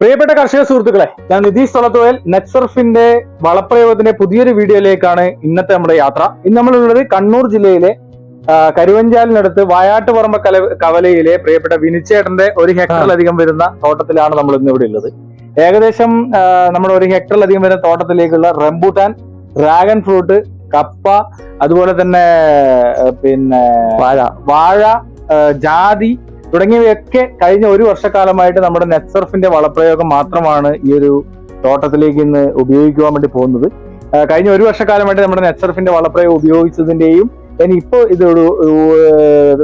പ്രിയപ്പെട്ട കർഷക സുഹൃത്തുക്കളെ ഞാൻ നിതീഷ് തൊളത്തോയൽ നെറ്റ്സർഫിന്റെ വളപ്രയോഗത്തിന്റെ പുതിയൊരു വീഡിയോയിലേക്കാണ് ഇന്നത്തെ നമ്മുടെ യാത്ര. ഇന്ന് നമ്മളുള്ളത് കണ്ണൂർ ജില്ലയിലെ കരുവഞ്ചാലിനടുത്ത് വായാട്ടുപറമ്പ കല കവലയിലെ പ്രിയപ്പെട്ട വിനിച്ചേട്ടന്റെ ഒരു ഹെക്ടറിലധികം വരുന്ന തോട്ടത്തിലാണ് നമ്മൾ ഇന്ന് ഇവിടെ ഉള്ളത്. ഏകദേശം നമ്മൾ നമ്മുടെ ഒരു ഹെക്ടറിലധികം വരുന്ന തോട്ടത്തിലേക്കുള്ള റംബൂട്ടാൻ ഡ്രാഗൺ ഫ്രൂട്ട് കപ്പ അതുപോലെ തന്നെ പിന്നെ വാഴ. വാഴ ജാതി തുടങ്ങിയവയൊക്കെ കഴിഞ്ഞ ഒരു വർഷക്കാലമായിട്ട് നമ്മുടെ നെറ്റ്സർഫിന്റെ വളപ്രയോഗം മാത്രമാണ് ഈ ഒരു തോട്ടത്തിലേക്ക് ഇന്ന് ഉപയോഗിക്കുവാൻ വേണ്ടി പോകുന്നത്. കഴിഞ്ഞ ഒരു വർഷക്കാലമായിട്ട് നമ്മുടെ നെറ്റ്സർഫിന്റെ വളപ്രയോഗം ഉപയോഗിച്ചതിന്റെയും ഇനി ഇപ്പോൾ ഇത് ഒരു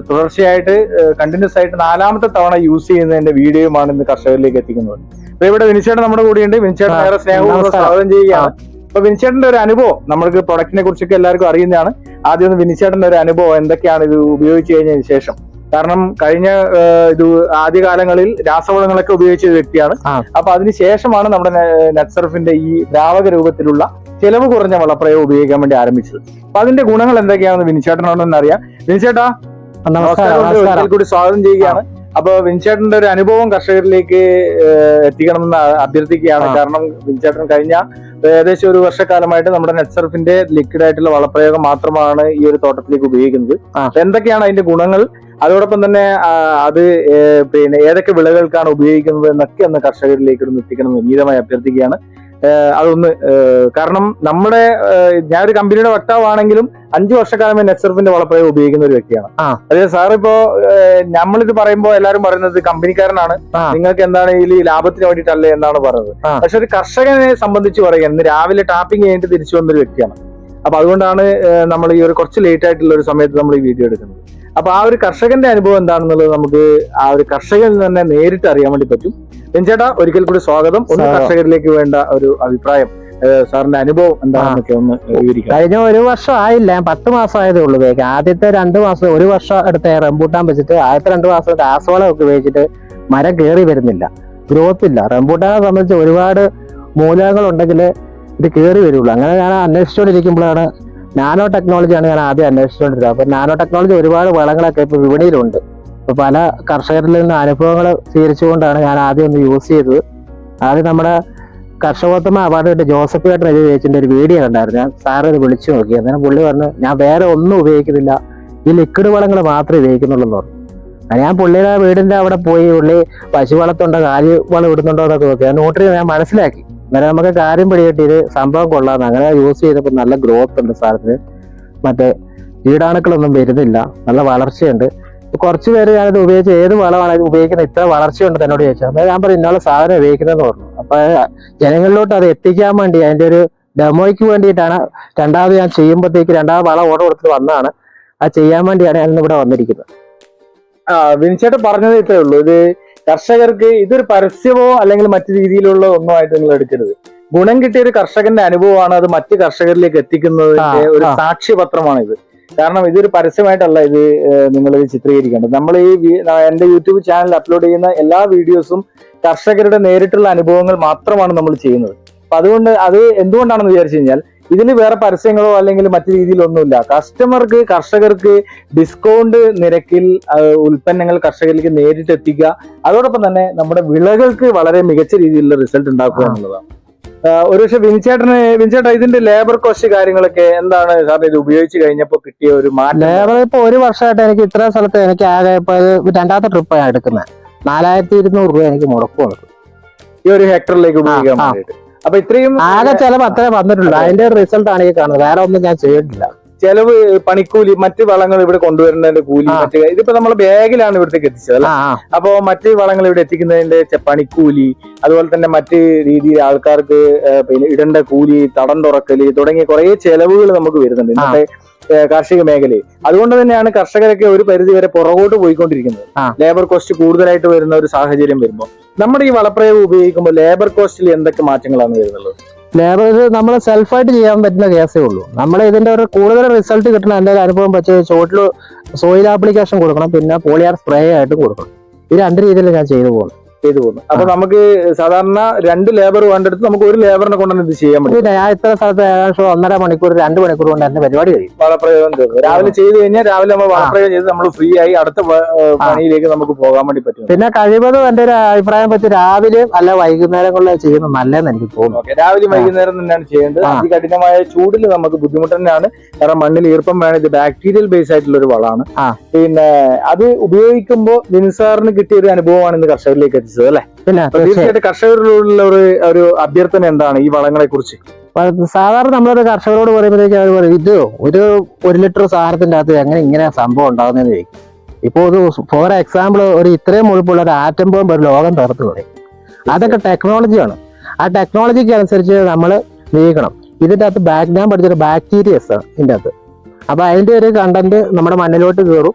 തുടർച്ചയായിട്ട് കണ്ടിന്യൂസ് ആയിട്ട് നാലാമത്തെ തവണ യൂസ് ചെയ്യുന്നതിന്റെ വീഡിയോയുമാണ് ഇന്ന് കർഷകരിലേക്ക് എത്തിക്കുന്നത്. അപ്പൊ ഇവിടെ വിനിച്ചേട്ടൻ നമ്മുടെ കൂടെയുണ്ട്. വിനിച്ചേട്ടൻ ഏറെ നമസ്കാരം. സ്വാഗതം ചെയ്യുകയാണ്. അപ്പൊ വിനിച്ചേട്ടന്റെ ഒരു അനുഭവം നമ്മൾക്ക് പ്രൊഡക്റ്റിനെ കുറിച്ചൊക്കെ എല്ലാവർക്കും അറിയുന്നതാണ്. ആദ്യം ഒന്ന് വിനിച്ചേട്ടന്റെ ഒരു അനുഭവം എന്തൊക്കെയാണ് ഇത് ഉപയോഗിച്ചു കഴിഞ്ഞതിന് ശേഷം? കാരണം കഴിഞ്ഞ ഇത് ആദ്യകാലങ്ങളിൽ രാസവളങ്ങളൊക്കെ ഉപയോഗിച്ച ഒരു വ്യക്തിയാണ്. അപ്പൊ അതിനുശേഷമാണ് നമ്മുടെ നെറ്റ്സർഫിന്റെ ഈ ദ്രാവക രൂപത്തിലുള്ള ചെലവ് കുറഞ്ഞ വളപ്രയോഗം ഉപയോഗിക്കാൻ വേണ്ടി ആരംഭിച്ചത്. അപ്പൊ അതിന്റെ ഗുണങ്ങൾ എന്തൊക്കെയാണെന്ന് വിനിച്ചേട്ടനോടൊന്നറിയാം വിനിച്ചേട്ടാ നമസ്കാരം. കൂടി സ്വാഗതം ചെയ്യുകയാണ്. അപ്പൊ വിൻചേട്ടന്റെ ഒരു അനുഭവം കർഷകരിലേക്ക് എത്തിക്കണം എത്തിക്കണമെന്ന് അഭ്യർത്ഥിക്കുകയാണ്. കാരണം വിൻചേട്ടൻ കഴിഞ്ഞ ഏകദേശം ഒരു വർഷക്കാലമായിട്ട് നമ്മുടെ നെറ്റ്സർഫിന്റെ ലിക്വിഡ് ആയിട്ടുള്ള വളപ്രയോഗം മാത്രമാണ് ഈ ഒരു തോട്ടത്തിലേക്ക് ഉപയോഗിക്കുന്നത്. എന്തൊക്കെയാണ് അതിന്റെ ഗുണങ്ങൾ? അതോടൊപ്പം തന്നെ അത് പിന്നെ ഏതൊക്കെ വിളകൾക്കാണ് ഉപയോഗിക്കുന്നത് എന്നൊക്കെ ഒന്ന് കർഷകരിലേക്ക് ഒന്ന് എത്തിക്കണം എന്ന് വിനീതമായി അഭ്യർത്ഥിക്കുകയാണ്. അതൊന്ന് കാരണം നമ്മുടെ ഞാൻ ഒരു കമ്പനിയുടെ വക്താവാണെങ്കിലും അഞ്ചു വർഷക്കാലമായി നെറ്റ്സർഫിന്റെ വളപ്രയോഗം ഉപയോഗിക്കുന്ന ഒരു വ്യക്തിയാണ്. അതെ സാർ ഇപ്പോ നമ്മളിത് പറയുമ്പോൾ എല്ലാവരും പറയുന്നത് കമ്പനിക്കാരനാണ്. നിങ്ങൾക്ക് എന്താണ് ഈ ലാഭത്തിന് വേണ്ടിയിട്ടല്ലേ എന്നാണ് പറയുന്നത്. പക്ഷെ ഒരു കർഷകനെ സംബന്ധിച്ച് പറയുക ഇന്ന് രാവിലെ ടാപ്പിംഗ് കഴിഞ്ഞിട്ട് തിരിച്ചു വന്നൊരു വ്യക്തിയാണ്. അപ്പൊ അതുകൊണ്ടാണ് നമ്മൾ ഈ ഒരു കുറച്ച് ലേറ്റ് ആയിട്ടുള്ള ഒരു സമയത്ത് നമ്മൾ ഈ വീഡിയോ എടുക്കുന്നത്. അപ്പൊ ആ ഒരു കർഷകന്റെ അനുഭവം എന്താണെന്നുള്ളത് നമുക്ക് ആ ഒരു കർഷകനിൽ നിന്ന് തന്നെ നേരിട്ട് അറിയാൻ വേണ്ടി പറ്റും. ചേട്ടാ ഒരിക്കൽ കൂടി സ്വാഗതം. ഒന്ന്. കർഷകരിലേക്ക് വേണ്ട ഒരു അഭിപ്രായം സാറിന്റെ അനുഭവം എന്താണെന്നൊക്കെ ഒന്ന് വിവരിക്കാം. കഴിഞ്ഞ ഒരു വർഷം ആയില്ല പത്ത് മാസം ആയതേ ഉള്ളൂ. ഉപയോഗിക്കാൻ ആദ്യത്തെ രണ്ട് മാസം ഒരു വർഷം അടുത്ത റംബൂട്ടാൻ വെച്ചിട്ട് ആദ്യത്തെ രണ്ട് മാസം രാസവളം ഒക്കെ ഉപയോഗിച്ചിട്ട് മരം കയറി വരുന്നില്ല. ഗ്രോത്ത് ഇല്ല. റംബൂട്ടാനെ സംബന്ധിച്ച് ഒരുപാട് മൂലകങ്ങൾ ഉണ്ടെങ്കിൽ ഇത് കയറി വരുള്ളൂ. അങ്ങനെ ഞാൻ അന്വേഷിച്ചുകൊണ്ടിരിക്കുമ്പോഴാണ് നാനോ ടെക്നോളജിയാണ് ഞാൻ ആദ്യം അന്വേഷിച്ചുകൊണ്ടിരുന്നത് അപ്പൊ നാനോ ടെക്നോളജി ഒരുപാട് വളങ്ങളൊക്കെ ഇപ്പൊ വിപണിയിലുണ്ട്. അപ്പോൾ പല കർഷകരിൽ നിന്ന് അനുഭവങ്ങൾ സ്വീകരിച്ചുകൊണ്ടാണ് ഞാൻ ആദ്യം ഒന്ന് യൂസ് ചെയ്തത്. ആദ്യം നമ്മുടെ കർഷകോത്തമ അവാർഡ് ജോസഫ് ഏട്ടൻ എഴുതി ചേച്ചിന്റെ ഒരു വീഡിയോ കണ്ടായിരുന്നു. ഞാൻ സാറ് വിളിച്ചു നോക്കി. അന്നേരം പുള്ളി പറഞ്ഞു ഞാൻ വേറെ ഒന്നും ഉപയോഗിക്കുന്നില്ല. ഈ ലിക്വിഡ് വളങ്ങൾ മാത്രമേ ഉപയോഗിക്കുന്നുള്ളൂ എന്ന് പറഞ്ഞു. അങ്ങനെ ഞാൻ പുള്ളിയുടെ വീടിന്റെ അവിടെ പോയി പുള്ളി പശു വളർത്തുണ്ടോ കാലി വളം ഇടുന്നുണ്ടോ എന്നൊക്കെ നോക്കി. ആ നോട്ടറി ഞാൻ മനസ്സിലാക്കി. അന്നേരം നമുക്ക് കാര്യം പിടികിട്ടി ഇത് സംഭവം കൊള്ളാന്ന്. അങ്ങനെ യൂസ് ചെയ്തപ്പോൾ നല്ല ഗ്രോത്ത് ഉണ്ട് സാധനത്തിന്. മറ്റേ കീടാണുക്കളൊന്നും വരുന്നില്ല. നല്ല വളർച്ചയുണ്ട്. കുറച്ച് പേര് ഞാനിത് ഉപയോഗിച്ച് ഏത് വളമാണ് ഉപയോഗിക്കുന്നത് ഇത്ര വളർച്ചയുണ്ട് എന്നോട് ചോദിച്ചു. അന്നേരം ഞാൻ പറഞ്ഞു ഇന്നുള്ള സാധനം ഉപയോഗിക്കുന്നതെന്ന് പറഞ്ഞു. അപ്പൊ ജനങ്ങളിലോട്ട് അത് എത്തിക്കാൻ വേണ്ടി അതിന്റെ ഒരു ഡെമോയ്ക്ക് വേണ്ടിയിട്ടാണ് രണ്ടാമത് ഞാൻ ചെയ്യുമ്പോഴത്തേക്ക് രണ്ടാമത് വളം ഓർഡർ കൊടുത്തിട്ട് വന്നതാണ്. അത് ചെയ്യാൻ വേണ്ടിയാണ് ഞാൻ ഇന്ന് ഇവിടെ വന്നിരിക്കുന്നത്. ആ വിനിച്ചേട്ടൻ പറഞ്ഞത് ഇത്രേ ഉള്ളൂ. ഇത് കർഷകർക്ക് ഇതൊരു പരസ്യമോ അല്ലെങ്കിൽ മറ്റു രീതിയിലുള്ള ഒന്നോ ആയിട്ട് നിങ്ങൾ എടുക്കരുത്. ഗുണം കിട്ടിയ ഒരു കർഷകന്റെ അനുഭവമാണ് അത് മറ്റു കർഷകരിലേക്ക് എത്തിക്കുന്നതിന്റെ ഒരു. സാക്ഷ്യപത്രമാണ് ഇത് കാരണം ഇതൊരു പരസ്യമായിട്ടല്ല ഇത് നിങ്ങൾ ഇത് ചിത്രീകരിക്കേണ്ടത്. നമ്മൾ ഈ എന്റെ യൂട്യൂബ് ചാനൽ അപ്ലോഡ് ചെയ്യുന്ന എല്ലാ വീഡിയോസും കർഷകരുടെ നേരിട്ടുള്ള അനുഭവങ്ങൾ മാത്രമാണ് നമ്മൾ ചെയ്യുന്നത്. അപ്പൊ അതുകൊണ്ട് അത് എന്തുകൊണ്ടാണെന്ന് വിചാരിച്ചു കഴിഞ്ഞാൽ ഇതിൽ വേറെ പരസ്യങ്ങളോ അല്ലെങ്കിൽ മറ്റു രീതിയിലൊന്നുമില്ല. കസ്റ്റമർക്ക് കർഷകർക്ക് ഡിസ്കൗണ്ട് നിരക്കിൽ ഉൽപ്പന്നങ്ങൾ കർഷകരിലേക്ക് നേരിട്ട് എത്തിക്കുക. അതോടൊപ്പം തന്നെ നമ്മുടെ വിളകൾക്ക് വളരെ മികച്ച രീതിയിലുള്ള റിസൾട്ട് ഉണ്ടാക്കുക. എന്നുള്ളതാണ്. ഒരുപക്ഷെ ഒരു പക്ഷെ വിനിച്ചേട്ടന് വിനിച്ചേട്ടാ ഇതിന്റെ ലേബർ കോസ്റ്റ് കാര്യങ്ങളൊക്കെ എന്താണ് സാറിന് ഇത് ഉപയോഗിച്ച് കഴിഞ്ഞപ്പോ കിട്ടിയ ഒരു മാറ്റം? ലേബർ ഇപ്പൊ ഒരു വർഷമായിട്ട് എനിക്ക് ഇത്ര സ്ഥലത്ത് എനിക്ക് ആകെ ഇപ്പൊ രണ്ടാമത്തെ ട്രിപ്പാണ് എടുക്കുന്നത്. നാലായിരത്തി ഇരുന്നൂറ് രൂപ എനിക്ക് മുടക്കും ഈ ഒരു ഹെക്ടറിലേക്ക് ഉപയോഗിക്കാൻ. വേണ്ടിയിട്ട്. അപ്പൊ ഇത്രയും ആകെ ചെലവ് അത്രേ വന്നിട്ടുള്ളൂ. അതിന്റെ റിസൾട്ട് ആണ് ഈ കാണുന്നത്. വേറെ ഒന്നും ഞാൻ ചെയ്തിട്ടില്ല. ചെലവ് പണിക്കൂലി മറ്റ് വളങ്ങൾ ഇവിടെ കൊണ്ടുവരുന്നതിന്റെ കൂലി മറ്റു ഇതിപ്പോ നമ്മൾ ബാഗിലാണ് ഇവിടത്തേക്ക് എത്തിച്ചത് അല്ല? അപ്പൊ മറ്റ് വളങ്ങൾ ഇവിടെ എത്തിക്കുന്നതിന്റെ പണിക്കൂലി അതുപോലെ തന്നെ മറ്റ് രീതിയിൽ ആൾക്കാർക്ക് പിന്നെ ഇടേണ്ട കൂലി തടം തുറക്കൽ തുടങ്ങിയ കുറെ ചെലവുകൾ നമുക്ക് വരുന്നുണ്ട് ഇന്നത്തെ കാർഷിക മേഖലയിൽ. അതുകൊണ്ട് തന്നെയാണ് കർഷകരൊക്കെ ഒരു പരിധി വരെ പുറകോട്ട് പോയിക്കൊണ്ടിരിക്കുന്നത്. ലേബർ കോസ്റ്റ് കൂടുതലായിട്ട് വരുന്ന ഒരു സാഹചര്യം വരുമ്പോൾ നമ്മുടെ ഈ വളപ്രയോഗം ഉപയോഗിക്കുമ്പോൾ ലേബർ കോസ്റ്റിൽ എന്തൊക്കെ മാറ്റങ്ങളാണ് വരുന്നത്? ലേബർ നമ്മൾ സെൽഫായിട്ട് ചെയ്യാൻ പറ്റുന്ന കേസേ ഉള്ളൂ. നമ്മൾ ഇതിന്റെ ഒരു കൂടുതൽ റിസൾട്ട് കിട്ടണം ഒരു അനുഭവം വെച്ച് ചോട്ടിൽ സോയിൽ ആപ്ലിക്കേഷൻ കൊടുക്കണം പിന്നെ പോളിയാർ സ്പ്രേ ആയിട്ട് കൊടുക്കണം. ഈ രണ്ട് രീതിയിൽ ഞാൻ ചെയ്തു പോകുന്നു. ചെയ്തു പോകുന്നു. അപ്പൊ നമുക്ക് സാധാരണ രണ്ട് ലേബർ വേണ്ടെടുത്ത് നമുക്ക് ഒരു ലേബറിനെ കൊണ്ടുവന്ന് ഇത് ചെയ്യാൻ പറ്റും. പിന്നെ ഞാൻ ഇത്ര സ്ഥലത്ത് ഏകദേശം ഒന്നര മണിക്കൂർ രണ്ട് മണിക്കൂർ കൊണ്ട് എന്റെ പരിപാടി കഴിയും. വളപ്രയോഗം തീർന്നു രാവിലെ ചെയ്തു കഴിഞ്ഞാൽ രാവിലെ നമ്മൾ വളപ്രയോഗം ചെയ്ത് നമ്മൾ ഫ്രീ ആയി അടുത്ത പണിയിലേക്ക് നമുക്ക് പോകാൻ വേണ്ടി പറ്റും. പിന്നെ കഴിവതും എന്റെ ഒരു അഭിപ്രായം വെച്ച് രാവിലെയും അല്ല വൈകുന്നേരങ്ങളിൽ ചെയ്യുന്നത് നല്ലതെന്ന് എനിക്ക് തോന്നുന്നു. രാവിലെ വൈകുന്നേരം തന്നെയാണ് ചെയ്യേണ്ടത്. ആ. അതികഠിനമായ ചൂടിൽ നമുക്ക് ബുദ്ധിമുട്ട് തന്നെയാണ്. കാരണം മണ്ണിൽ ഈർപ്പം വേണം. ഇത് ബാക്ടീരിയൽ ബേസ് ആയിട്ടുള്ള ഒരു വളമാണ്. പിന്നെ അത് ഉപയോഗിക്കുമ്പോൾ നിൻസാറിന് കിട്ടിയ ഒരു അനുഭവമാണ് ഇന്ന് കർഷകരിലേക്ക് എത്തിച്ചത് അല്ലെ? തീർച്ചയായിട്ടും കർഷകരിലുള്ള ഒരു ഒരു അഭ്യർത്ഥന എന്താണ് ഈ വളങ്ങളെ കുറിച്ച് സാധാരണ നമ്മളൊരു കർഷകരോട് പറയുമ്പോഴത്തേക്കും അവർ പറയും ഇത് ഒരു ഒരു ലിറ്റർ സാധനത്തിന്റെ അകത്ത് എങ്ങനെ ഇങ്ങനെ സംഭവം ഉണ്ടാകുന്നതെന്ന് ചോദിക്കും. ഇപ്പോൾ ഒരു ഫോർ എക്സാമ്പിൾ ഒരു ഇത്രയും മുഴുപ്പുള്ള ഒരു ആറ്റം ബോംബ് ഒരു ലോകം തകർത്ത് കളയും. അതൊക്കെ ടെക്നോളജിയാണ് ആ ടെക്നോളജിക്ക് അനുസരിച്ച് നമ്മൾ നീക്കണം. ഇതിന്റെ അകത്ത് ബാക്ക് ഞാൻ പഠിച്ചൊരു ബാക്ടീരിയസ് ആണ് ഇതിന്റെ അകത്ത്. അപ്പോൾ അതിന്റെ ഒരു കണ്ടന്റ് നമ്മുടെ മണ്ണിലോട്ട് കയറും.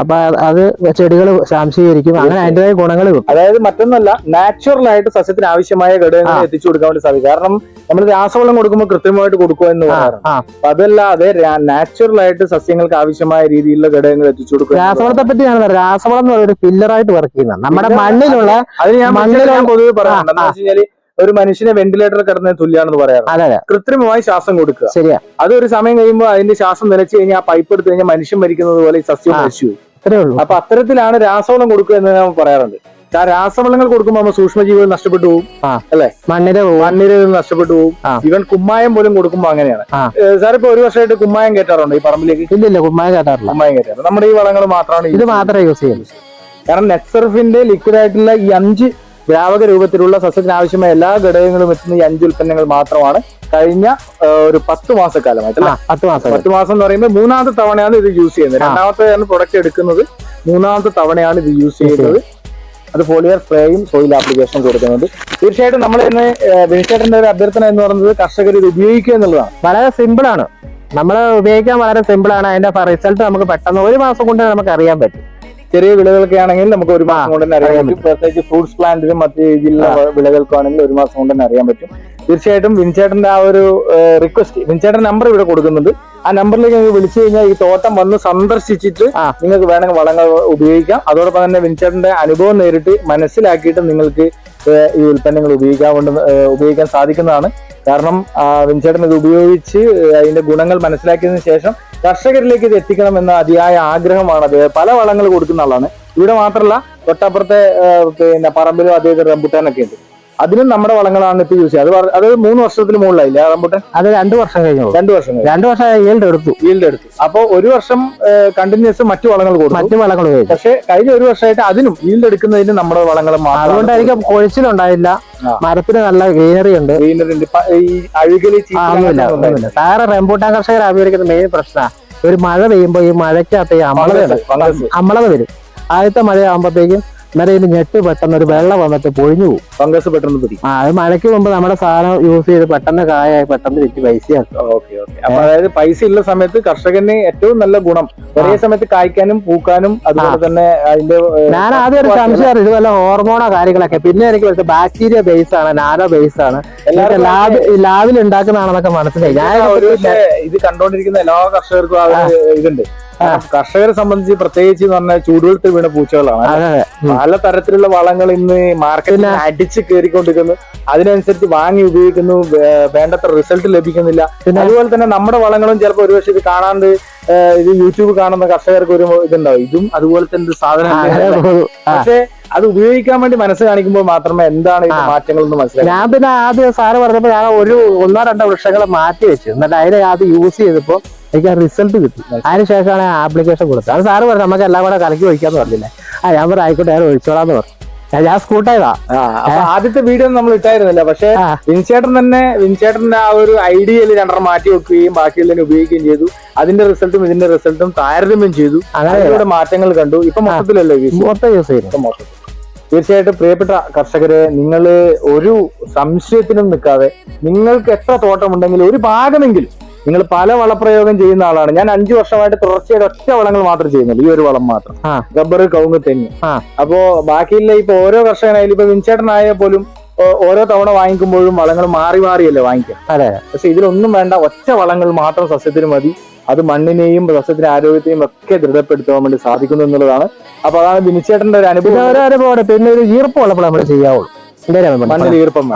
അപ്പൊ അത് ചെടികൾ ശാംശീകരിക്കും അങ്ങനെ അതിന്റെതായ ഗുണങ്ങൾ അതായത് മറ്റൊന്നല്ല നാച്ചുറൽ ആയിട്ട് സസ്യത്തിന് ആവശ്യമായ ഘടകങ്ങൾ എത്തിച്ചു കൊടുക്കാൻ വേണ്ടി സാധിക്കും. കാരണം നമ്മൾ രാസവളം കൊടുക്കുമ്പോൾ കൃത്രിമമായിട്ട് കൊടുക്കുക എന്ന് പറയാം പറയാറുണ്ട്. അപ്പൊ അതല്ലാതെ നാച്ചുറൽ ആയിട്ട് സസ്യങ്ങൾക്ക് ആവശ്യമായ രീതിയിലുള്ള ഘടകങ്ങൾ എത്തിച്ചു കൊടുക്കുക രാസവളത്തെ പറ്റി ഞാൻ. രാസവളം എന്ന് പറയുന്നത് ഫില്ലറായിട്ട് വർക്ക് ചെയ്യുന്ന നമ്മുടെ മണ്ണിലുള്ള അത് ഞാൻ മണ്ണിൽ ഞാൻ പൊതുവെ പറയാറുണ്ട്. എന്താ വെച്ച് ഒരു മനുഷ്യനെ വെന്റിലേറ്ററിൽ കിടന്നതിന് തുല്യാണെന്ന് പറയാറ്. അതെ കൃത്രിമമായി ശ്വാസം കൊടുക്കുക. ശരിയാ. അത് ഒരു സമയം കഴിയുമ്പോൾ അതിന്റെ ശ്വാസം നിലച്ചു കഴിഞ്ഞാൽ ആ പൈപ്പ് എടുത്തു കഴിഞ്ഞാൽ മനുഷ്യൻ മരിക്കുന്നത് പോലെ ഈ സസ്യം മരിച്ചു അപ്പൊ അത്തരത്തിലാണ് രാസവളം കൊടുക്കുക എന്ന് ഞാൻ പറയാറുണ്ട്. ആ രാസവളങ്ങൾ കൊടുക്കുമ്പോൾ നമ്മൾ സൂക്ഷ്മജീവികൾ നഷ്ടപ്പെട്ടു പോകും അല്ലെ? മണ്ണിര മണ്ണിര നഷ്ടപ്പെട്ടു പോകും ഇവൻ കുമ്മായം പോലും കൊടുക്കുമ്പോൾ അങ്ങനെയാണ്. സാർ ഇപ്പൊ ഒരു വർഷമായിട്ട് കുമ്മായം കേട്ടാറുണ്ടോ ഈ പറമ്പിലേക്ക്? ഇല്ലില്ല കുമ്മായം കേട്ടാറില്ല കുമ്മായം കേട്ടാറ് നമ്മുടെ ഈ വളങ്ങൾ മാത്രമാണ് ഇത് മാത്രമേ യൂസ് ചെയ്യുന്നത്. കാരണം നെക്സർഫിന്റെ ലിക്വിഡ് ആയിട്ടുള്ള ഈ അഞ്ച് ദ്രാവക രൂപത്തിലുള്ള സസ്യത്തിന് ആവശ്യമായ എല്ലാ ഘടകങ്ങളും എത്തുന്ന ഈ അഞ്ച് ഉൽപ്പന്നങ്ങൾ മാത്രമാണ് കഴിഞ്ഞ ഒരു പത്ത് മാസക്കാലമായിട്ട് ആ പത്ത് മാസം. പത്ത് മാസം എന്ന് പറയുമ്പോൾ മൂന്നാമത്തെ തവണയാണ് ഇത് യൂസ് ചെയ്യുന്നത്. രണ്ടാമത്തെയാണ് രണ്ടാമത്തെ പ്രൊഡക്റ്റ് എടുക്കുന്നത്. മൂന്നാമത്തെ തവണയാണ് ഇത് യൂസ് ചെയ്യുന്നത്. അത് ഫോളിയർ സ്പ്രേയും സോയിൽ ആപ്ലിക്കേഷനും കൊടുക്കുന്നുണ്ട്. തീർച്ചയായിട്ടും നമ്മൾ ഇന്ന് വിനിച്ചേട്ടന്റെ ഒരു അഭ്യർത്ഥന എന്ന് പറയുന്നത് കർഷകർ ഇത് ഉപയോഗിക്കുക എന്നുള്ളതാണ്. വളരെ സിമ്പിൾ ആണ്. നമ്മൾ ഉപയോഗിക്കാൻ വളരെ സിമ്പിൾ ആണ്. അതിന്റെ റിസൾട്ട് നമുക്ക് പെട്ടെന്ന് ഒരു മാസം കൊണ്ട് നമുക്ക് അറിയാൻ പറ്റും. ചെറിയ വിളകൾക്ക് ആണെങ്കിൽ നമുക്ക് ഒരു മാസം കൊണ്ട് തന്നെ അറിയാൻ പറ്റും. പ്രത്യേകിച്ച് ഫ്രൂട്ട്സ് പ്ലാന്റിനും മറ്റു രീതിയിലുള്ള വിളകൾക്കാണെങ്കിൽ ഒരു മാസം കൊണ്ട് തന്നെ അറിയാൻ പറ്റും. തീർച്ചയായിട്ടും വിൻചേട്ടന്റെ ആ ഒരു റിക്വസ്റ്റ് വിൻചേട്ടൻ നമ്പർ ഇവിടെ കൊടുക്കുന്നുണ്ട്. ആ നമ്പറിലേക്ക് നിങ്ങൾ വിളിച്ചു കഴിഞ്ഞാൽ ഈ തോട്ടം വന്ന് സന്ദർശിച്ചിട്ട് ആ. നിങ്ങൾക്ക് വേണമെങ്കിൽ വളങ്ങൾ ഉപയോഗിക്കാം. അതോടൊപ്പം തന്നെ വിൻചേട്ടന്റെ അനുഭവം നേരിട്ട് മനസ്സിലാക്കിയിട്ട് നിങ്ങൾക്ക് ഈ ഉൽപ്പന്നങ്ങൾ ഉപയോഗിക്കാൻ ഉപയോഗിക്കാൻ സാധിക്കുന്നതാണ്. കാരണം വിൻചേട്ടൻ ഇത് ഉപയോഗിച്ച് അതിന്റെ ഗുണങ്ങൾ മനസ്സിലാക്കിയതിനു ശേഷം കർഷകരിലേക്ക് ഇത് എത്തിക്കണം എന്ന അതിയായ ആഗ്രഹമാണ് അദ്ദേഹം. പല വളങ്ങൾ കൊടുക്കുന്ന ആളാണ്. ഇവിടെ മാത്രമല്ല തൊട്ടപ്പുറത്തെ പിന്നെ പറമ്പിലും അദ്ദേഹത്തിന് റംബുട്ടാനൊക്കെ ഉണ്ട്. അതിനും നമ്മുടെ വളങ്ങളാണ് ഇപ്പൊ യൂസ് ചെയ്യുന്നത്. അത് അതായത് അത് മൂന്ന് വർഷത്തിന് മുകളിലായില്ല ആ അത് രണ്ട് വർഷം കഴിഞ്ഞു. രണ്ട് വർഷം രണ്ട് വർഷം ഈൽഡ് എടുത്തു. ഈൽഡ് എടുത്തു. അപ്പൊ ഒരു വർഷം കണ്ടിന്യൂസ് മറ്റു വളങ്ങൾ കൊടുക്കും മറ്റു വളങ്ങൾ പക്ഷെ കഴിഞ്ഞ ഒരു വർഷമായിട്ട് അതിനും ഈൽഡ് എടുക്കുന്നതിന് നമ്മുടെ വളങ്ങൾ അതുകൊണ്ടായിരിക്കും കൊഴിച്ചിലുണ്ടായില്ല. മരത്തിന് നല്ല ഗ്രീനറി ഉണ്ട്. ഈ അഴുകലി ആ, ഒന്നുമില്ല അങ്ങനത്തെ സാറ് റെമ്പൂട്ടാൻ കർഷകർ അഭിമുഖിക്കുന്ന മെയിൻ പ്രശ്ന ഒരു മഴ പെയ്യുമ്പോൾ ഈ മഴയ്ക്കകത്ത് ഈ അമളത അമളത വരും. ആദ്യത്തെ മഴയാകുമ്പോഴത്തേക്കും അന്നേരം ഇതിന് ഞെട്ട് പെട്ടെന്ന് ഒരു വെള്ളം വന്നിട്ട് പൊഴിഞ്ഞു പോകും ഫംഗസ് പെട്ടെന്ന് പിടിക്കും. ആ അത് മഴയ്ക്ക് മുമ്പ് നമ്മുടെ സാധനം യൂസ് ചെയ്ത് പെട്ടെന്ന് കായായി പെട്ടെന്ന് വിറ്റ് പൈസയാക്കും ഓക്കെ ഓക്കെ. അപ്പൊ അതായത് പൈസ ഉള്ള സമയത്ത് കർഷകന് ഏറ്റവും നല്ല ഗുണം. ഒരേ സമയത്ത് കായ്ക്കാനും പൂക്കാനും അതുപോലെ തന്നെ അതിന്റെ ഞാൻ ആദ്യം ഒരു സംശയം ഇത് വല്ല ഹോർമോണോ കാര്യങ്ങളൊക്കെ. പിന്നെ എനിക്ക് വെച്ചാൽ ബാക്ടീരിയ ബേസ് ആണ് നാനോ ബേസ് ആണ്. ലാബ് ലാബിൽ ഉണ്ടാക്കുന്നതാണെന്നൊക്കെ മനസ്സിലായി. ഞാൻ ഇത് കണ്ടോണ്ടിരിക്കുന്ന എല്ലാ കർഷകർക്കും ഇതുണ്ട്. കർഷകരെ സംബന്ധിച്ച് പ്രത്യേകിച്ച് പറഞ്ഞ പറഞ്ഞാൽ ചൂടുവെള്ളത്തിൽ വീണ പൂച്ചകളാണ്. പല തരത്തിലുള്ള വളങ്ങൾ ഇന്ന് മാർക്കറ്റിൽ അടിച്ച് കയറിക്കൊണ്ടിരിക്കുന്നു. അതിനനുസരിച്ച് വാങ്ങി ഉപയോഗിക്കുന്നു. വേണ്ടത്ര റിസൾട്ട് ലഭിക്കുന്നില്ല. പിന്നെ- അതുപോലെ തന്നെ നമ്മുടെ വളങ്ങളും ചിലപ്പോൾ ഒരുപക്ഷെ ഇത് കാണാണ്ട് ഇത് യൂട്യൂബ് കാണുന്ന കർഷകർക്ക് ഒരു ഇതുണ്ടാവും. ഇതും അതുപോലെ തന്നെ സാധനം. പക്ഷേ അത് ഉപയോഗിക്കാൻ വേണ്ടി മനസ്സ് കാണിക്കുമ്പോൾ മാത്രമേ എന്താണ്. മാറ്റങ്ങൾ എന്ന് മനസ്സിലാക്കാം ഞാൻ പിന്നെ ആദ്യം സാറ് പറഞ്ഞപ്പോൾ ഞാൻ ഒരു ഒന്നോ രണ്ടോ വൃക്ഷങ്ങൾ മാറ്റി വെച്ചു. എന്നിട്ട് അതിനെ അത് യൂസ് ചെയ്തപ്പോ എനിക്ക് ആ റിസൾട്ട് കിട്ടി. അതിനുശേഷമാണ് ആപ്ലിക്കേഷൻ കൊടുത്തത്. അത് സാറ് പറഞ്ഞു നമുക്ക് എല്ലാം കൂടെ കലക്കി ഒഴിക്കാന്ന് പറഞ്ഞില്ലേ? ആ ഞാൻ പറഞ്ഞു ആയിക്കോട്ടെ ഞാൻ ഒഴിച്ചോളാന്ന് പറഞ്ഞു. ഞാൻ- സ്കൂട്ടായതാ ആദ്യത്തെ വീഡിയോ നമ്മൾ ഇട്ടായിരുന്നില്ല. പക്ഷെ. വിൻചേട്ടൻ തന്നെ വിൻചേട്ടന്റെ ആ ഒരു ഐഡിയയിൽ രണ്ടെണ്ണം മാറ്റി വെക്കുകയും ബാക്കിയുള്ളതിനെ ഉപയോഗിക്കുകയും ചെയ്തു. അതിന്റെ റിസൾട്ടും ഇതിന്റെ റിസൾട്ടും താരതമ്യം ചെയ്തു. അങ്ങനെ അതിലൂടെ മാറ്റങ്ങൾ കണ്ടു. ഇപ്പൊ മൊത്തത്തിലല്ലേ മൊത്തം യൂസ് ചെയ്യുന്നു. ഇപ്പൊ തീർച്ചയായിട്ടും പ്രിയപ്പെട്ട കർഷകരെ നിങ്ങൾ ഒരു സംശയത്തിനും നിൽക്കാതെ നിങ്ങൾക്ക് എത്ര തോട്ടമുണ്ടെങ്കിലും ഒരു ഭാഗമെങ്കിലും നിങ്ങൾ പല വളപ്രയോഗം ചെയ്യുന്ന ആളാണ്. ഞാൻ അഞ്ചു വർഷമായിട്ട് തുടർച്ചയായിട്ട് ഒറ്റ വളങ്ങൾ മാത്രം ചെയ്യുന്നുള്ളൂ ഈ ഒരു വളം മാത്രം. റബ്ബർ കവുങ്ങ് തെങ്ങ്. അപ്പോ ബാക്കിയില്ല ഇപ്പൊ ഓരോ കർഷകനായാലും ഇപ്പൊ വിൻചേട്ടനായ പോലും ഓരോ തവണ വാങ്ങിക്കുമ്പോഴും വളങ്ങൾ മാറി മാറിയല്ലേ വാങ്ങിക്കാം അതെ. പക്ഷെ ഇതിലൊന്നും വേണ്ട. ഒറ്റ വളങ്ങൾ മാത്രം സസ്യത്തിന് മതി. അത് മണ്ണിനെയും സസ്യത്തിന്റെ ആരോഗ്യത്തെയും ഒക്കെ ദൃഢപ്പെടുത്താൻ വേണ്ടി സാധിക്കുന്നു എന്നുള്ളതാണ്. അപ്പൊ അതാണ് ബിനിച്ചേട്ടന്റെ ഒരു അനുഭവം. പിന്നെ ഒരു ഈർപ്പം ഉള്ളപ്പോൾ നമ്മൾ ചെയ്യാവുള്ളൂ. മണ്ണിൽ ഈർപ്പം.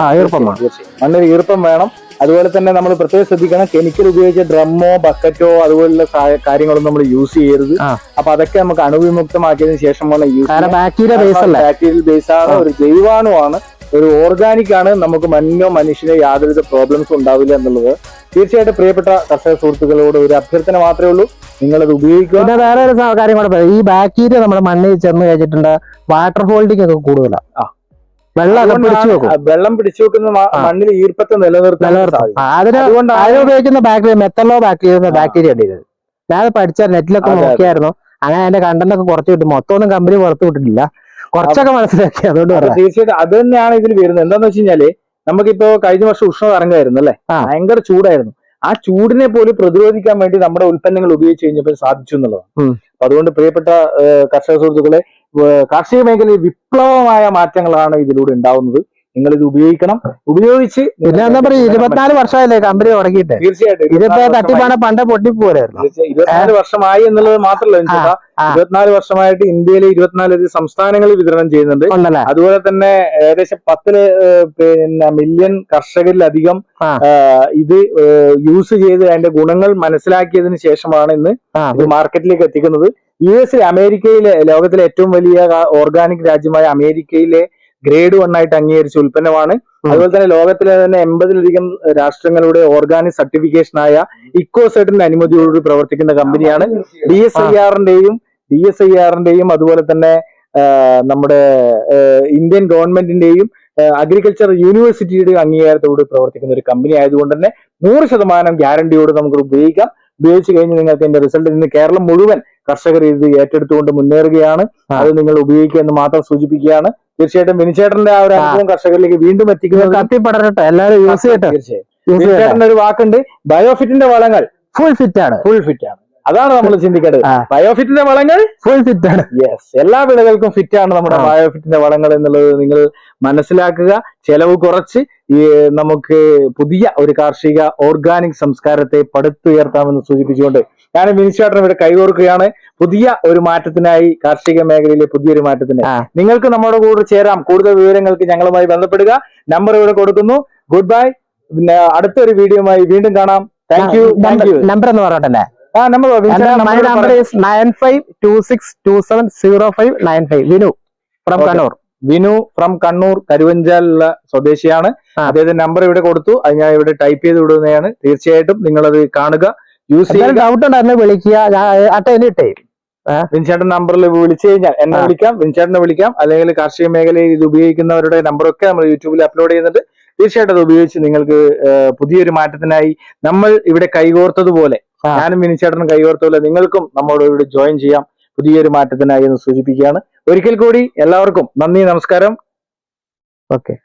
മണ്ണിൽ ഈർപ്പം വേണം. അതുപോലെ തന്നെ നമ്മൾ പ്രത്യേകം ശ്രദ്ധിക്കണം കെമിക്കൽ ഉപയോഗിച്ച ഡ്രമ്മോ ബക്കറ്റോ അതുപോലുള്ള കാര്യങ്ങളൊന്നും നമ്മൾ യൂസ് ചെയ്യരുത്. അപ്പൊ അതൊക്കെ നമുക്ക് അണുവിമുക്തമാക്കിയതിനു ശേഷമാണ് യൂസ് ബാക്ടീരിയ ബേസ് അല്ല? ബാക്ടീരിയൽ ബേസ് ആണ്. ഒരു ജൈവാണുവാണ്. ഒരു ഓർഗാനിക് ആണ് നമുക്ക് മഞ്ഞോ മനുഷ്യനെ യാതൊരുവിധ പ്രോബ്ലംസും ഉണ്ടാവില്ല എന്നുള്ളത്. തീർച്ചയായിട്ടും പ്രിയപ്പെട്ട കർഷക സുഹൃത്തുക്കളോട് ഒരു അഭ്യർത്ഥന മാത്രമേ ഉള്ളൂ. നിങ്ങൾ അത് ഉപയോഗിക്കുക. പിന്നെ വേറെ ഒരു കാര്യം കൂടെ പറയാം. ഈ ബാക്ടീരിയ നമ്മുടെ മണ്ണിൽ ചെന്ന് കഴിച്ചിട്ടുണ്ട്. വാട്ടർ ഹോൾഡിംഗ് ഒക്കെ കൂടുതലാണ് ആ. വെള്ളം പിടിച്ചു വെക്കും. വെള്ളം പിടിച്ചു വെക്കുന്ന മണ്ണിൽ ഈർപ്പത്തെ നിലനിർത്താൻ അതിന് അതിന് ഉപയോഗിക്കുന്ന ബാക്ടീരിയ മെത്തലോ ബാക്ടീരിയ. ബാക്ടീരിയ ഉണ്ട് ഇത്. ഞാൻ പഠിച്ച നെറ്റിലൊക്കെ. നോക്കിയായിരുന്നു. അങ്ങനെ അതിന്റെ കണ്ടന്റ് ഒക്കെ കുറച്ച് കിട്ടും. മൊത്തമൊന്നും കമ്പനി പുറത്തു വിട്ടിട്ടില്ല. കുറച്ചൊക്കെ മനസ്സിലാക്കി. അതുകൊണ്ട് തീർച്ചയായിട്ടും അത് തന്നെയാണ് ഇതിൽ വരുന്നത്. എന്താന്ന് വെച്ച് കഴിഞ്ഞാൽ നമുക്കിപ്പോ കഴിഞ്ഞ വർഷം ഉഷ്ണ തരംഗമായിരുന്നു അല്ലെ. ഭയങ്കര ചൂടായിരുന്നു. ആ ചൂടിനെ പോലും പ്രതിരോധിക്കാൻ വേണ്ടി നമ്മുടെ ഉൽപ്പന്നങ്ങൾ ഉപയോഗിച്ച് കഴിഞ്ഞപ്പോൾ സാധിച്ചു എന്നുള്ളതാണ്. അപ്പൊ അതുകൊണ്ട് പ്രിയപ്പെട്ട കർഷക സുഹൃത്തുക്കളെ കാർഷിക മേഖലയിൽ വിപ്ലവമായ മാറ്റങ്ങളാണ് ഇതിലൂടെ ഉണ്ടാവുന്നത്. നിങ്ങൾ ഇത് ഉപയോഗിക്കണം. ഉപയോഗിച്ച് പിന്നെ എന്താ ഇരുപത്തിനാല് വർഷമായില്ലേ കമ്പനി തുടങ്ങിയിട്ട്? തീർച്ചയായിട്ടും ഇതിപ്പോ വർഷമായി. തട്ടിപ്പാണ് പണ്ട് പൊട്ടിപ്പോലായിരുന്നു തീർച്ചയായും ഇരുപത്തിനാല് വർഷമായി എന്നുള്ളത് മാത്രമല്ല. ഇരുപത്തിനാല് വർഷമായിട്ട് ഇന്ത്യയിലെ ഇരുപത്തിനാല് സംസ്ഥാനങ്ങളിൽ വിതരണം ചെയ്യുന്നുണ്ട്. അതുപോലെ തന്നെ ഏകദേശം പത്തിൽ പിന്നെ മില്യൺ കർഷകരിലധികം ഇത് യൂസ് ചെയ്ത് അതിന്റെ ഗുണങ്ങൾ മനസ്സിലാക്കിയതിന് ശേഷമാണ് ഇന്ന് ഇത് മാർക്കറ്റിലേക്ക് എത്തിക്കുന്നത്. യു എസ് അമേരിക്കയിലെ ലോകത്തിലെ ഏറ്റവും വലിയ ഓർഗാനിക് രാജ്യമായ അമേരിക്കയിലെ ഗ്രേഡ് വൺ ആയിട്ട് അംഗീകരിച്ച ഉൽപ്പന്നമാണ്. അതുപോലെ തന്നെ ലോകത്തിലെ തന്നെ എൺപതിലധികം രാഷ്ട്രങ്ങളുടെ ഓർഗാനിക് സർട്ടിഫിക്കേഷനായ ഇക്കോസെറ്റിന്റെ അനുമതിയോടുകൂടി പ്രവർത്തിക്കുന്ന കമ്പനിയാണ് ഡി എസ് ഐ ആറിന്റെയും ഡി എസ് ഐ ആറിന്റെയും അതുപോലെ തന്നെ നമ്മുടെ ഇന്ത്യൻ ഗവൺമെന്റിന്റെയും അഗ്രികൾച്ചർ യൂണിവേഴ്സിറ്റിയുടെ അംഗീകാരത്തോട് പ്രവർത്തിക്കുന്ന ഒരു കമ്പനി ആയതുകൊണ്ട് തന്നെ നൂറ് ശതമാനം ഗ്യാരണ്ടിയോട് നമുക്ക് ഉപയോഗിക്കാം. ഉപയോഗിച്ച് കഴിഞ്ഞ് നിങ്ങൾക്ക് അതിന്റെ റിസൾട്ട് ഇന്ന് കേരളം മുഴുവൻ കർഷകർ ഇത് ഏറ്റെടുത്തുകൊണ്ട് മുന്നേറുകയാണ്. അത് നിങ്ങൾ ഉപയോഗിക്കുക എന്ന് മാത്രം സൂചിപ്പിക്കുകയാണ്. തീർച്ചയായിട്ടും വിനിച്ചേട്ടന്റെ ആ ഒരു അനുഭവം കർഷകരിലേക്ക് വീണ്ടും എത്തിക്കുന്നത് കത്തിപ്പടരട്ടെ. എല്ലാവരും യൂസ് ചെയ്യട്ടെ. തീർച്ചയായും. വിനിച്ചേട്ടന്റെ ഒരു വാക്കുണ്ട്. ബയോഫിറ്റിന്റെ വളങ്ങൾ ഫുൾ ഫിറ്റ് ആണ്. ഫുൾ ഫിറ്റ് ആണ്. അതാണ് നമ്മൾ ചിന്തിക്കേണ്ടത്. ബയോഫിറ്റിന്റെ വളങ്ങൾ ഫുൾ ഫിറ്റ് ആണ്. യെസ് എല്ലാ വിളകൾക്കും ഫിറ്റ് ആണ് നമ്മുടെ ബയോഫിറ്റിന്റെ വളങ്ങൾ എന്നുള്ളത് നിങ്ങൾ മനസ്സിലാക്കുക. ചെലവ് കുറച്ച്. ഈ നമുക്ക് പുതിയ ഒരു കാർഷിക ഓർഗാനിക് സംസ്കാരത്തെ പടുത്തുയർത്താമെന്ന് സൂചിപ്പിച്ചുകൊണ്ട് ഞാൻ മിനിസ്റ്റേട്ടനും ഇവിടെ കൈകോർക്കുകയാണ്. പുതിയ ഒരു മാറ്റത്തിനായി കാർഷിക മേഖലയിലെ പുതിയൊരു മാറ്റത്തിന്. നിങ്ങൾക്ക് നമ്മുടെ കൂടെ ചേരാം. കൂടുതൽ വിവരങ്ങൾക്ക് ഞങ്ങളുമായി ബന്ധപ്പെടുക. നമ്പർ ഇവിടെ കൊടുക്കുന്നു. ഗുഡ് ബൈ പിന്നെ അടുത്തൊരു വീഡിയോയുമായി വീണ്ടും കാണാം. Thank you thank you number എന്ന് പറഞ്ഞിട്ടല്ലേ? ആ number number is nine five two six two seven zero five nine five Vinu from Kannur. Vinu from Kannur കരുവഞ്ചാലുള്ള സ്വദേശിയാണ്. അദ്ദേഹത്തിന്റെ നമ്പർ ഇവിടെ കൊടുത്തു. അത് ഞാൻ ഇവിടെ ടൈപ്പ് ചെയ്ത് വിടുന്നതാണ്. തീർച്ചയായിട്ടും നിങ്ങൾ അത് കാണുക യൂസ് ചെയ്യാൻ ഡൗട്ട് ഉണ്ടായിരുന്നു വിളിക്കുക. ഞാൻ അട്ട ഇട്ടേ. വിൻചേട്ടൻ നമ്പറിൽ വിളിച്ചു കഴിഞ്ഞാൽ എന്നെ വിളിക്കാം. വിൻചേട്ടനെ വിളിക്കാം. അല്ലെങ്കിൽ കാർഷിക മേഖലയിൽ ഇത് ഉപയോഗിക്കുന്നവരുടെ നമ്പറൊക്കെ നമ്മൾ യൂട്യൂബിൽ അപ്ലോഡ് ചെയ്യുന്നുണ്ട്. തീർച്ചയായിട്ടും അത് ഉപയോഗിച്ച് നിങ്ങൾക്ക് പുതിയൊരു മാറ്റത്തിനായി നമ്മൾ ഇവിടെ കൈകോർത്തതുപോലെ. ഞാനും വിനിച്ചേട്ടനും കൈകോർത്തുള്ള നിങ്ങൾക്കും നമ്മോട് ഇവിടെ ജോയിൻ ചെയ്യാം. പുതിയൊരു മാറ്റത്തിനായി എന്ന് സൂചിപ്പിക്കുകയാണ്. ഒരിക്കൽ കൂടി എല്ലാവർക്കും നന്ദി നമസ്കാരം. ഓക്കെ